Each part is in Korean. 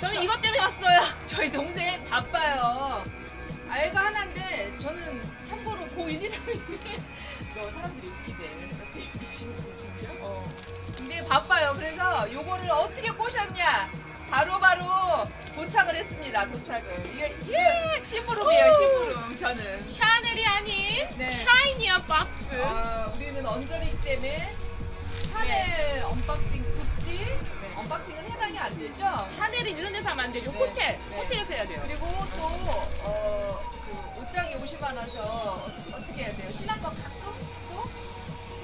저는 이것 때문에 왔어요. 저희 동생 바빠요. 아이가 하나인데 저는 참고로 고 1, 2, 3인데 너 사람들이 웃기대. 옆에 입으시고 진짜? 어. 근데 바빠요. 그래서 요거를 어떻게 꼬셨냐? 바로바로 도착을 했습니다. 도착을. 이게, 이게 심부름이에요, 심부름. 저는. 샤넬이 아닌 네. 샤이니아 박스. 아, 우리는 언저리기 때문에 샤넬 언박싱 굿지 언박싱은 해당이 안 되죠. 샤넬이 이런 데서 하면 안 되죠. 네. 호텔. 네. 호텔에서 해야 돼요. 그리고 또 어, 그 옷장에 옷이 많아서 어떻게 해야 돼요? 신앙과 가끔 또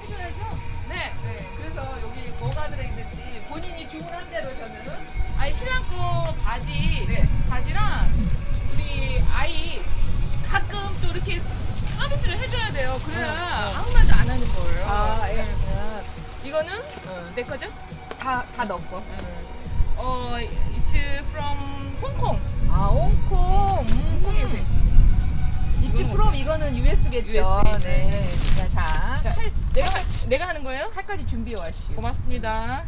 해줘야죠. 네. 네, 그래서 여기 뭐가 들어있는지 본인이 주문한 대로 저는 아니 신랑 거 바지 네. 바지랑 우리 아이 가끔 또 이렇게 서비스를 해줘야 돼요. 그래야 어, 어. 아무 말도 안 하는 거예요. 아, 예. 네. 이거는 내 거죠? 다, 다 넣고. 어, it's from 홍콩. 아, 홍콩. 음, 홍콩에서. 이치 프롬 이거는 US겠죠. USA, 네. 자, 자, 자, 칼, 내가 하- 내가 하는 거예요? 칼까지 준비해 와시오. 고맙습니다.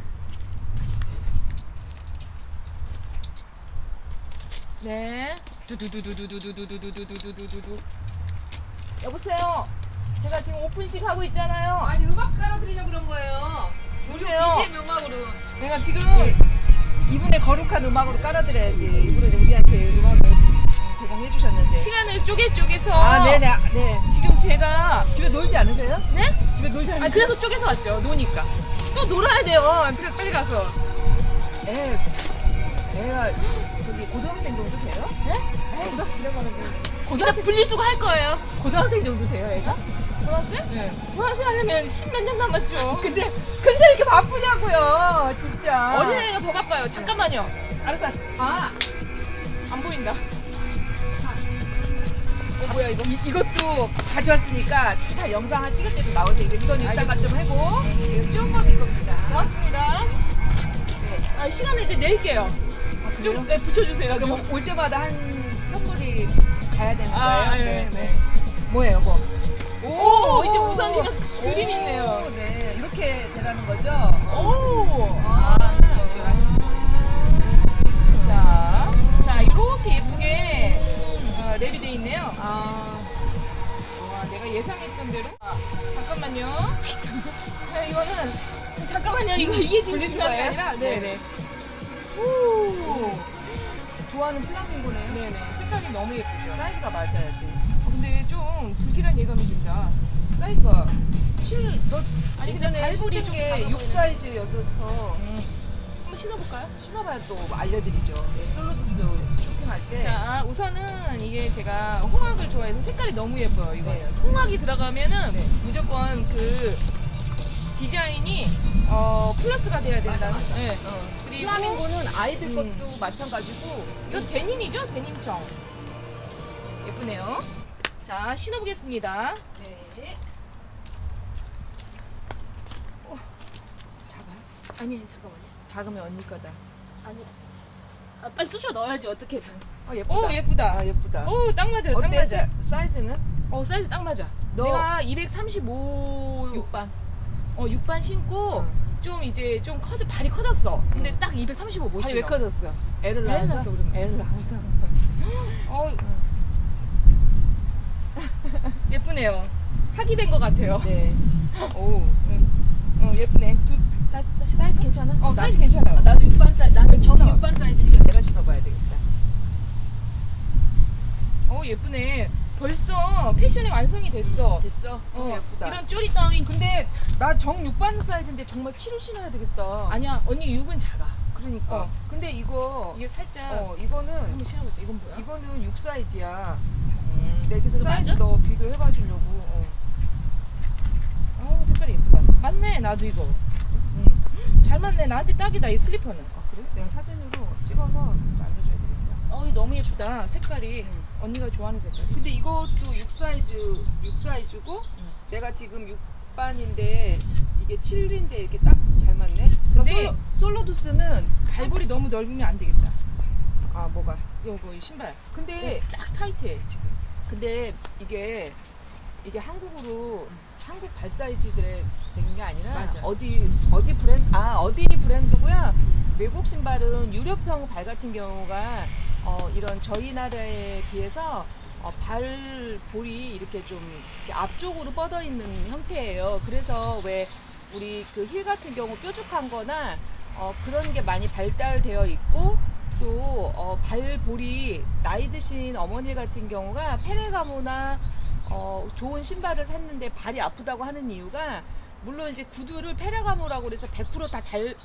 네. 두두두두두두두두두두두두두. 여보세요. 제가 지금 오픈식 하고 있잖아요. 아니 음악 깔아드리려고 그런 거예요. 보세요. BGM 음악으로 내가 지금 이분의 거룩한 음악으로 깔아드려야지. 이분은 우리한테 음악을 제공해 주셨는데. 시간을 쪼개 쪼개서 아 네네 아, 네. 지금 제가 집에 놀지 않으세요? 네? 집에 놀지 않으세요? 아 그래서 쪼개서 왔죠. 노니까. 또 놀아야 돼요. 빨리, 빨리 가서. 애 애가 저기 고등학생 정도 돼요? 네? 거기다 분리수거 할 거예요. 고등학생 정도 돼요 애가? 고등학생? 네. 고등학생 하려면 십몇 년 남았죠. 근데 근데 이렇게 바쁘냐고요 진짜. 어린애가 더 바빠요. 잠깐만요. 알았어. 알았어. 아 안 보인다. 어, 뭐야 이거 이, 이것도 가져왔으니까 제가 영상 한 찍을 때도 나오세요. 이거 이건 이따가 좀 하고 이거 조금 이겁니다. 고맙습니다. 네. 아, 시간을 이제 낼게요. 아, 그래요? 좀 네, 붙여주세요. 그럼 좀. 올 때마다 한 선물이 가야 되는 거예요? 아, 네, 네. 뭐예요, 뭐? 오, 이제 우선이랑 그림이 있네요. 오, 네, 이렇게 되라는 거죠? 오. 아, 자, 자, 이렇게 예쁘게 어, 랩이 돼 있네요. 아, 와, 내가 예상했던 대로. 아, 잠깐만요. 자, 이거는 잠깐만요. 이거 이게 지금 분리수거예요? 중요한 게 아니라, 네, 네. 오. 좋아하는 플라밍고네요. 네네. 색깔이 너무 예쁘죠. 사이즈가 맞아야지. 근데 좀 불길한 예감이 든다. 사이즈가 7, 너 아니, 예전에 근데 발볼이 좀 작아 6 보이네. 사이즈여서 한번 신어볼까요? 신어봐야 또 알려드리죠. 솔로드스 쇼핑할 때. 자, 우선은 이게 제가 홍학을 좋아해서 색깔이 너무 예뻐요. 이거 네. 홍학이 들어가면은 네. 무조건 그 디자인이 어, 플러스가 돼야 된다. 맞아, 맞아. 네. 어. 그리고 플라밍고는 아이들 음. 것도 마찬가지고 이거 데님이죠? 데님청. 예쁘네요. 자, 신어보겠습니다. 네. 어, 작아요? 아니, 잠깐만요. 작으면 언니 거다. 아니, 아, 빨리 쑤셔 넣어야지 어떻게든. 어 예쁘다. 오, 예쁘다. 아 예쁘다. 오, 딱 맞아요. 딱 어때? 맞아. 자, 사이즈는? 어, 사이즈 딱 맞아. 너- 내가 235 6반. 어, 6반 신고 응. 좀 이제 좀 커져 발이 커졌어. 근데 응. 딱 235못 발이 신어. 왜 커졌어? 애를 애를 낳아서? 낳아서 그런 거야. 애를 낳아서. 어, 예쁘네요. 하기 된것 같아요. 네. 오. 어, 예쁘네. 두, 다시, 다시 사이즈 괜찮아? 어, 나- 사이즈 괜찮아요. 나도 6반 사이즈, 나는 정 신어. 6반 사이즈니까 내가 신어봐야 되겠다. 어, 예쁘네. 벌써 패션이 완성이 됐어. 됐어? 어, 예쁘다. 이런 쪼리 다운. 근데 나 정 6반 사이즈인데 정말 7을 신어야 되겠다. 아니야, 언니 6은 작아. 그러니까. 어. 근데 이거 이게 살짝 어 이거는 한번 신어보자. 이건 뭐야? 이거는 6 사이즈야. 내 그래서 이거 사이즈 맞아? 너 비교해봐 주려고. 어. 어, 색깔이 예쁘다. 맞네, 나도 이거. 응. 잘 맞네. 나한테 딱이다, 이 슬리퍼는. 아 그래? 내가 사진으로 찍어서 알려줘야 되겠다. 어, 너무 예쁘다. 색깔이. 응. 언니가 좋아하는 색깔이. 근데 이것도 6 사이즈 6 사이즈고 내가 지금 6반인데 이게 7인데 이렇게 딱 잘 맞네. 그러니까 근데- 솔로, 솔로두스는 발볼이 너무 넓으면 안 되겠다. 아 뭐가? 요거 이 신발. 근데 딱 타이트해 지금. 근데 이게 이게 한국으로 한국 발 사이즈들의 된게 아니라 맞아. 어디 어디 브랜드 아 어디 브랜드고야 외국 신발은 유럽형 발 같은 경우가 어, 이런 저희 나라에 비해서 어, 발 볼이 이렇게 좀 이렇게 앞쪽으로 뻗어 있는 형태예요. 그래서 왜 우리 그 힐 같은 경우 뾰족한 거나 어, 그런 게 많이 발달되어 있고 또 어, 발볼이 나이 드신 어머니 같은 경우가 페레가모나 어, 좋은 신발을 샀는데 발이 아프다고 하는 이유가 물론 이제 구두를 페레가모라고 그래서 100%다 잘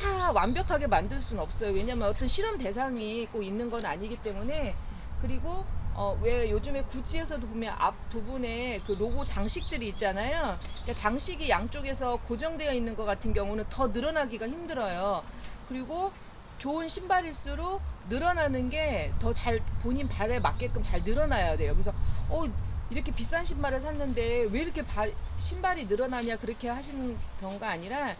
다 완벽하게 만들 수는 없어요. 왜냐면 어떤 실험 대상이 꼭 있는 건 아니기 때문에 그리고 어, 왜 요즘에 구찌에서도 보면 앞 부분에 그 로고 장식들이 있잖아요. 그러니까 장식이 양쪽에서 고정되어 있는 것 같은 경우는 더 늘어나기가 힘들어요. 그리고 좋은 신발일수록 늘어나는 게 더 잘 본인 발에 맞게끔 잘 늘어나야 돼요. 그래서 어 이렇게 비싼 신발을 샀는데 왜 이렇게 발, 신발이 늘어나냐 그렇게 하시는 경우가 아니라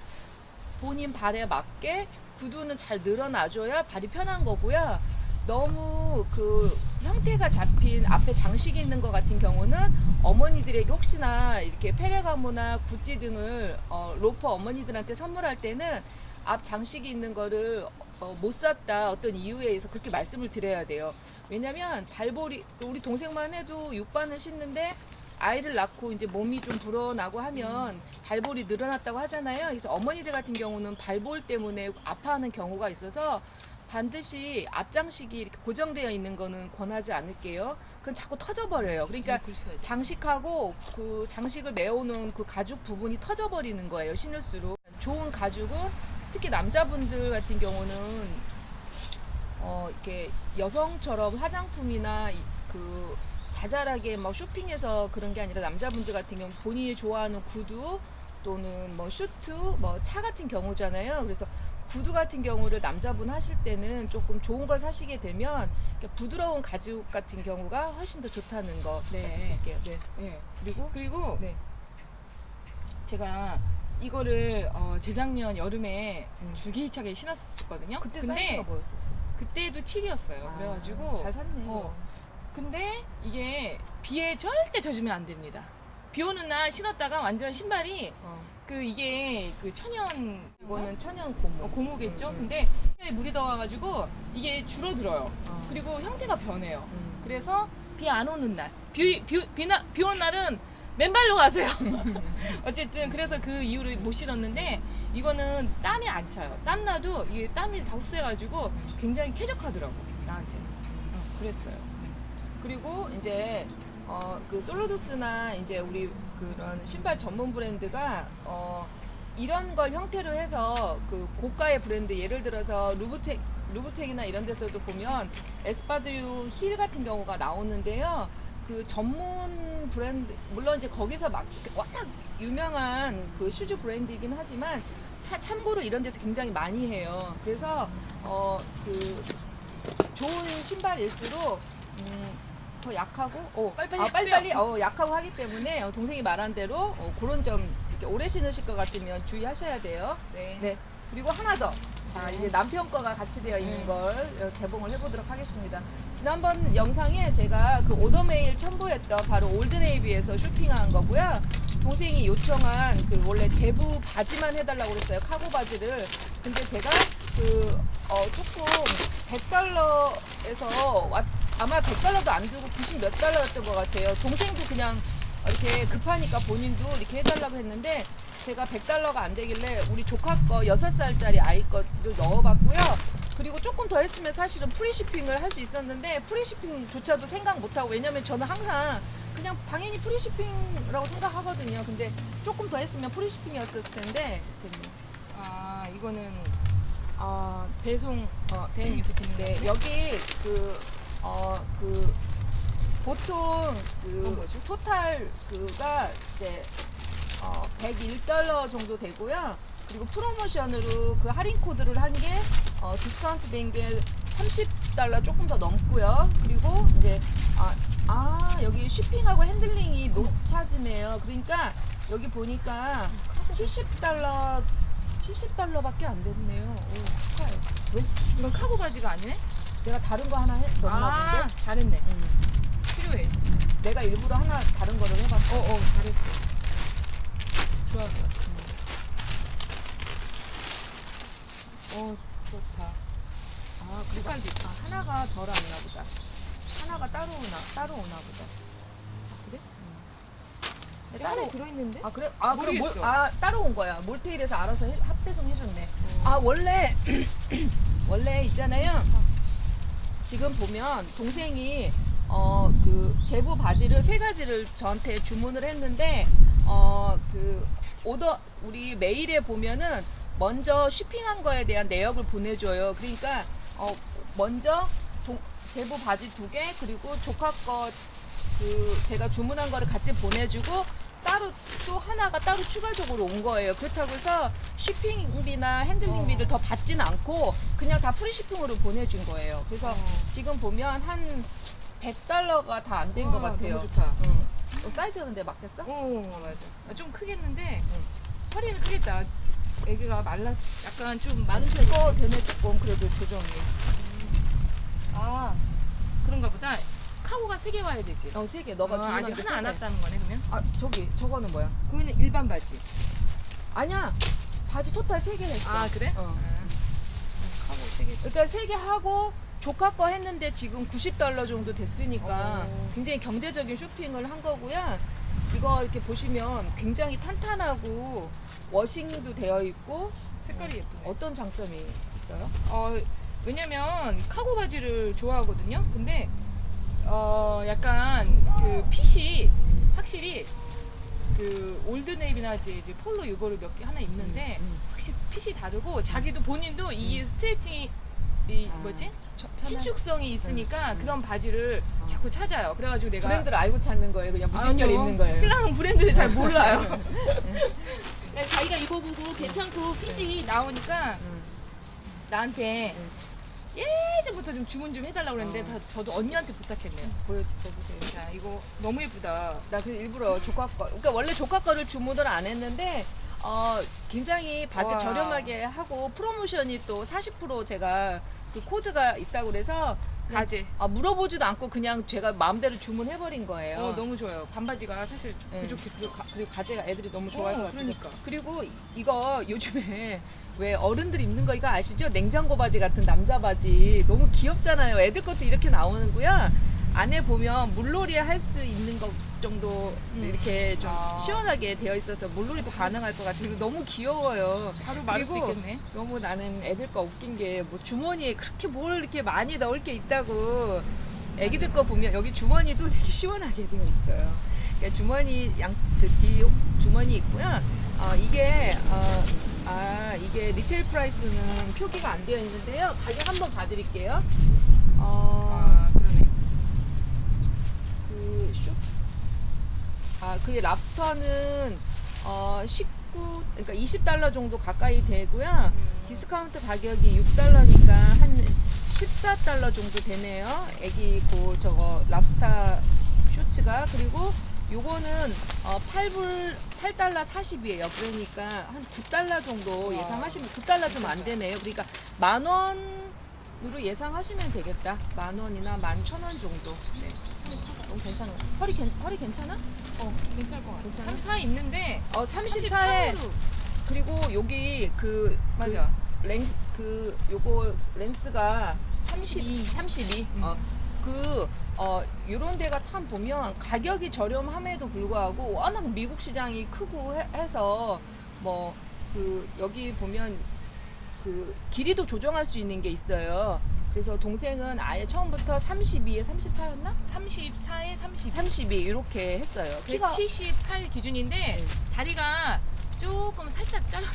본인 발에 맞게 구두는 잘 늘어나줘야 발이 편한 거고요. 너무 그 형태가 잡힌 앞에 장식이 있는 것 같은 경우는 어머니들에게 혹시나 이렇게 페레가모나 구찌 등을 어, 로퍼 어머니들한테 선물할 때는 앞 장식이 있는 거를 어, 못 샀다 어떤 이유에 의해서 그렇게 말씀을 드려야 돼요. 왜냐면 발볼이 우리 동생만 해도 6반을 신는데 아이를 낳고 이제 몸이 좀 불어나고 하면 발볼이 늘어났다고 하잖아요. 그래서 어머니들 같은 경우는 발볼 때문에 아파하는 경우가 있어서 반드시 앞장식이 이렇게 고정되어 있는 거는 권하지 않을게요. 그건 자꾸 터져버려요. 그러니까 장식하고 그 장식을 메어오는 그 가죽 부분이 터져버리는 거예요. 신을수록 좋은 가죽은 특히 남자분들 같은 경우는 어 이렇게 여성처럼 화장품이나 이- 그 자잘하게 막 쇼핑해서 그런 게 아니라 남자분들 같은 경우 본인이 좋아하는 구두 또는 뭐 슈트 뭐 차 같은 경우잖아요. 그래서 구두 같은 경우를 남자분 하실 때는 조금 좋은 걸 사시게 되면 이렇게 부드러운 가죽 같은 경우가 훨씬 더 좋다는 거 네. 말씀드릴게요. 네. 네. 그리고 그리고 네. 제가 이거를 어, 재작년 여름에 음. 줄기차게 신었었거든요. 그때 근데 사이즈가 뭐였었어요? 그때도 7이었어요. 아, 그래가지고 잘 샀네. 어. 근데 이게 비에 절대 젖으면 안 됩니다. 비 오는 날 신었다가 완전 신발이 어. 그 이게 그 천연 이거는 천연 고무. 어, 고무겠죠. 음, 음. 근데 물이 더워가지고 이게 줄어들어요. 어. 그리고 형태가 변해요. 음. 그래서 비 안 오는 날, 비, 비, 비나, 비 오는 날은 맨발로 가세요. 어쨌든 그래서 그 이후로 못 신었는데 이거는 땀이 안 차요. 땀 나도 이게 땀이 다 흡수해가지고 굉장히 쾌적하더라고 나한테는. 어, 그랬어요. 그리고 이제 어 그 솔로도스나 이제 우리 그런 신발 전문 브랜드가 어 이런 걸 형태로 해서 그 고가의 브랜드 예를 들어서 루브텍 루브텍이나 이런 데서도 보면 에스파드유 힐 같은 경우가 나오는데요. 그 전문 브랜드 물론 이제 거기서 막 워낙 유명한 그 슈즈 브랜드이긴 하지만 차, 참고로 이런 데서 굉장히 많이 해요. 그래서 어 그 좋은 신발일수록 음, 더 약하고 어, 빨리빨리 아. 빨리빨리 어, 약하고 하기 때문에 어, 동생이 말한 대로 어, 그런 점 이렇게 오래 신으실 것 같으면 주의하셔야 돼요. 네. 네. 그리고 하나 더. 자, 네. 이제 남편 거가 같이 되어 있는 네. 걸 어, 개봉을 해보도록 하겠습니다. 지난번 영상에 제가 그 오더메일 첨부했던 바로 올드네이비에서 쇼핑한 거고요. 동생이 요청한 그 원래 제부 바지만 해달라고 그랬어요. 카고 바지를. 근데 제가 그, 어, 조금 100달러에서 왔, 아마 100달러도 안 들고 90 몇 달러였던 것 같아요. 동생도 그냥 이렇게 급하니까 본인도 이렇게 해달라고 했는데 제가 100달러가 안 되길래 우리 조카 거 6살짜리 아이 거를 넣어봤고요. 그리고 조금 더 했으면 사실은 프리시핑을 할 수 있었는데 프리시핑조차도 생각 못하고 왜냐면 저는 항상 그냥 당연히 프리시핑이라고 생각하거든요. 근데 조금 더 했으면 프리시핑이었을 텐데 아 이거는 아, 배송 어, 대행 유수품인데 네, 여기 그, 어, 그, 보통 그? 토탈 그가 이제, 어, 101달러 정도 되고요. 그리고 프로모션으로 그 할인 코드를 한 게, 어, 디스카운트 된 게 30달러 조금 더 넘고요. 그리고 이제, 아, 아, 여기 쉬핑하고 핸들링이 노 차지네요. 그러니까 여기 보니까 70달러, 70달러밖에 안 됐네요. 오, 축하해요. 왜? 이건 카고 바지가 아니네? 내가 다른 거 하나 해, 넣나 아 본데? 잘했네. 응. 필요해. 내가 일부러 하나 다른 거를 해봤어. 어 어 잘했어. 좋아 좋아. 어, 좋다. 아, 색깔도 있다. 아, 하나가 덜 왔나 보다. 하나가 따로 오나 따로 오나 보다. 아, 그래? 응. 따로 따로 들어있는데? 아 그래? 아 그럼 몰, 모르겠어. 아 따로 온 거야. 몰테일에서 알아서 해- 합배송 해줬네. 아 원래 원래 있잖아요. 지금 보면 동생이 어 그 제부 바지를 세 가지를 저한테 주문을 했는데 어그 오더 우리 메일에 보면은 먼저 쇼핑한 거에 대한 내역을 보내줘요. 그러니까 어 먼저 동, 제부 바지 두 개 그리고 조카 거 그 제가 주문한 거를 같이 보내주고 따로 또 하나가 따로 추가적으로 온 거예요. 그렇다고 해서 쇼핑비나 핸들링비를 더 받지는 않고 그냥 다 프리쇼핑으로 보내준 거예요. 그래서 어. 지금 보면 한 100달러가 다 안 된것 와, 같아요. 너무 좋다. 응. 어, 사이즈가 근데 맞겠어? 어 맞아. 아, 좀 크겠는데 응. 허리는 크겠다. 애기가 말랐 약간 좀 많은 편이 이거 되네 조금 그래도 조정이. 아 그런가 보다. 카고가 세 개 와야 되지. 어, 세 개. 너가 아, 아직 게 하나 안. 왔다는 거네 그러면? 아, 저기 저거는 뭐야? 그거는 일반 바지. 아니야. 바지 토탈 세 개 했어. 아 그래? 어. 아. 그러니까 세 개 하고 조카 거 했는데 지금 90달러 정도 됐으니까 어. 굉장히 경제적인 쇼핑을 한 거고요. 이거 이렇게 보시면 굉장히 탄탄하고 워싱도 되어 있고 색깔이 예쁘네. 어떤 장점이 있어요? 어, 왜냐면 카고 바지를 좋아하거든요. 근데 어 약간 그 핏이 확실히 그 올드 네이비나 이제 이제 폴로 이거를 몇 개 하나 입는데 음, 확실히 핏이 다르고 자기도 본인도 이 스트레칭이 이 아, 뭐지 저- 편한- 신축성이 있으니까 음. 그런 바지를 어. 자꾸 찾아요. 그래가지고 내가 브랜드를 알고 찾는 거예요. 그냥. 열 입는 거예요. 신랑은 브랜드를 잘 몰라요. 네, 자기가 입어보고 괜찮고 핏이 나오니까 음. 나한테 음. 예전부터 좀 주문 좀 해달라고 그랬는데 어. 다 저도 언니한테 부탁했네요. 보여 보세요. 자 이거 너무 예쁘다. 나그 일부러 조카 거, 그러니까 원래 조카 거를 주문을 안 했는데 어 굉장히 바지 와. 저렴하게 하고 프로모션이 또 40% 제가 그 코드가 있다고 그래서 가지. 아, 물어보지도 않고 그냥 제가 마음대로 주문해 버린 거예요. 어 너무 좋아요. 반바지가 사실 네. 부족했어. 가, 그리고 가제가 애들이 너무 좋아할 어, 것 같아요. 그러니까. 그리고 이- 이거 요즘에 왜 어른들 입는 거 이거 아시죠? 냉장고 바지 같은 남자 바지 너무 귀엽잖아요. 애들 것도 이렇게 나오는고요. 안에 보면 물놀이 할 수 있는 것 정도 음. 이렇게 좀 아. 시원하게 되어 있어서 물놀이도 가능할 것 같아요. 그리고 너무 귀여워요. 수 그리고 있겠네. 너무 나는 애들 거 웃긴 게 뭐 주머니에 그렇게 뭘 이렇게 많이 넣을 게 있다고 애기들 거 보면 여기 주머니도 되게 시원하게 되어 있어요. 그러니까 주머니 양그뒤 주머니 있고요. 어, 이게 어, 아 이게 리테일 프라이스는 표기가 안 되어 있는데요. 가격 한번 봐드릴게요. 어, 아. 그 쇼? 아, 그게 랍스터는 어 19, 그러니까 20달러 정도 가까이 되고요. 디스카운트 가격이 6달러니까 한 14달러 정도 되네요. 애기 그 저거 랍스타 쇼츠가 그리고 요거는 어 8불 8달러 40이에요. 그러니까 한 9달러 정도 와. 예상하시면 9달러 좀 안 되네요. 그러니까 만 원 으로 예상하시면 되겠다. 만 원이나 만 천 원 정도. 네. 너무 괜찮아. 허리 괜 허리 괜찮아? 어 괜찮을 것 같아. 괜찮아? 34 있는데 어 34에 33으로 그리고 여기 그 맞아. 그 렌, 그 요거 렌스가 32, 32. 음. 어, 그 어, 요런 데가 참 보면 가격이 저렴함에도 불구하고 워낙 미국 시장이 크고 해, 해서 뭐 그 여기 보면 그 길이도 조정할 수 있는 게 있어요. 그래서 동생은 아예 처음부터 32에 34였나? 34에 32. 32 이렇게 했어요. 키가 178 기준인데 네. 다리가 조금 살짝 잘라.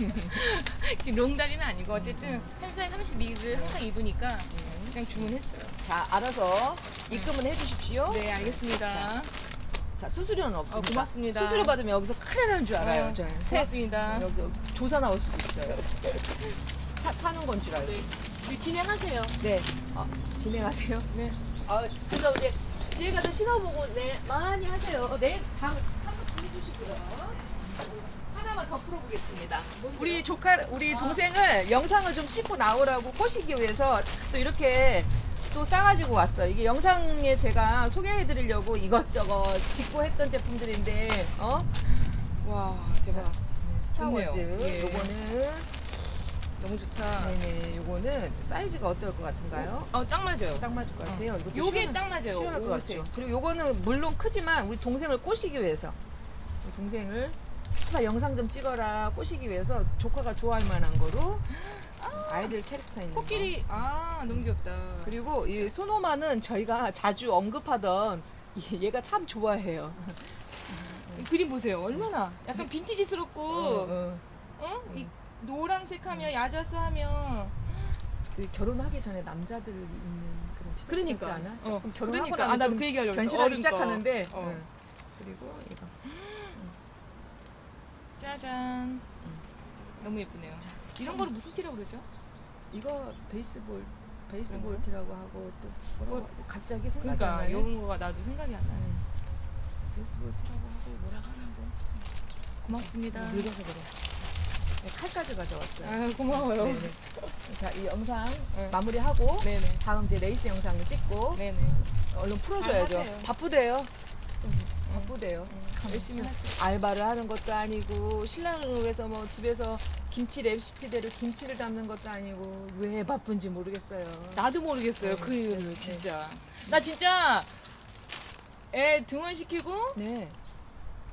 롱다리는 아니고 어쨌든 34에 32를 항상 입으니까 음. 그냥 주문했어요. 자, 알아서 입금은 해주십시오. 네 알겠습니다. 자, 수수료는 없습니다. 어, 고맙습니다. 수수료 받으면 여기서 큰일 나는 줄 알아요. 어, 저는 세- 고맙습니다. 여기서 조사 나올 수도 있어요. 파, 파는 건 줄 알고. 네. 진행하세요. 네. 어, 진행하세요. 네. 아, 그래서 이제 뒤에 가서 신어보고 네 많이 하세요. 네, 참 참석 좀 해주시고요. 하나만 더 풀어보겠습니다. 우리 조카, 우리 동생을 영상을 좀 찍고 나오라고 꼬시기 위해서 또 이렇게 또 싸가지고 왔어요. 이게 영상에 제가 소개해드리려고 이것저것 짓고 했던 제품들인데, 어? 와 대박. 스타워즈. 좋네요. 예. 요거는 너무 좋다. 네네. 요거는 사이즈가 어떨 것 같은가요? 어, 딱 맞아요. 딱 맞을 것 같아요. 이것도 요게 시원한- 딱 맞아요. 시원할 것 옷에. 같죠. 그리고 요거는 물론 크지만 우리 동생을 꼬시기 위해서 우리 동생을 제발 영상 좀 찍어라 꼬시기 위해서 조카가 좋아할 만한 거로 아이들 캐릭터 있는 거. 코끼리 아 너무 귀엽다. 그리고 이 소노마는 저희가 자주 언급하던 이- 얘가 참 좋아해요. 이 그림 보세요. 얼마나 약간 빈티지스럽고 어, 어. 어? 이 노란색 하면 야자수 하면 그 결혼하기 전에 남자들 입는 그런 티셔츠 그러니까. 있지 않아? 어, 조금 결혼하고 그러니까. 나면 아, 나도 좀그 얘기하려고. 변신하기 어른 거. 시작하는데 어. 응. 그리고 이거 짜잔. 너무 예쁘네요. 이런 거를 무슨 티라고 그러죠? 이거 베이스볼 베이스볼? 티라고 하고 또 뭐라고 하지? 갑자기 생각이 안 그러니까 나네. 이런 거가 나도 생각이 안 나네. 베이스볼 티라고 하고 뭐라고 하는데 고맙습니다. 늙어서 그래. 네, 칼까지 가져왔어요. 아 고마워요. 네네. 자, 이 영상 응. 마무리하고 네네. 다음 이제 레이스 영상을 찍고 네네. 얼른 풀어줘야죠. 잘하세요. 바쁘대요. 좀 바쁘대요. 참 열심히. 알바를 하는 것도 아니고 신랑을 위해서 뭐 집에서 김치 레시피대로 김치를 담는 것도 아니고 왜 바쁜지 모르겠어요. 나도 모르겠어요. 네, 그 이유를 네, 네. 진짜. 나 진짜 애 등원시키고 네.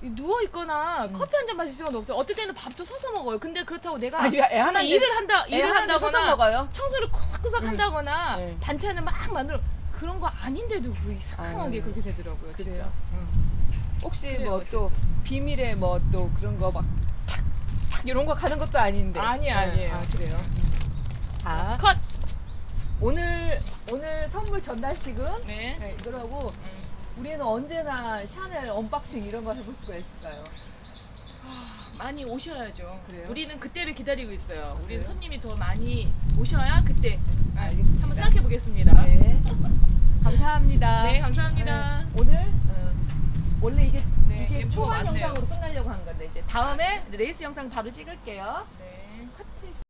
누워 있거나 음. 커피 한 잔 마실 시간 없어요. 어떨 때는 밥도 서서 먹어요. 근데 그렇다고 내가 아니, 애 하나인데- 일을 한다 애 일을 하나인데 서서 한다거나 먹어요. 청소를 쿠삭쿠삭 음. 한다거나 네. 반찬을 막 만들어 그런 거 아닌데도 그 이상하게 아유. 그렇게 되더라고요. 진짜. 그래요? 응. 혹시 뭐 또 비밀의 뭐 또 그런 거 막 이런 거 가는 것도 아닌데. 아니, 네. 아니에요. 아, 그래요. 자, 컷. 오늘 오늘 선물 전달식은 네. 네, 이거라고 우리는 언제나 샤넬 언박싱 이런 걸 해볼 수가 있을까요? 많이 오셔야죠. 그래요? 우리는 그때를 기다리고 있어요. 우리는 그래요? 손님이 더 많이 오셔야 그때 아, 알겠습니다. 한번 생각해 보겠습니다. 네. 감사합니다. 네, 감사합니다. 네, 오늘 어, 원래 이게 네, 이게 예쁘고 초반 많네요. 영상으로 끝나려고 한 건데 이제 다음에 레이스 영상 바로 찍을게요. 네.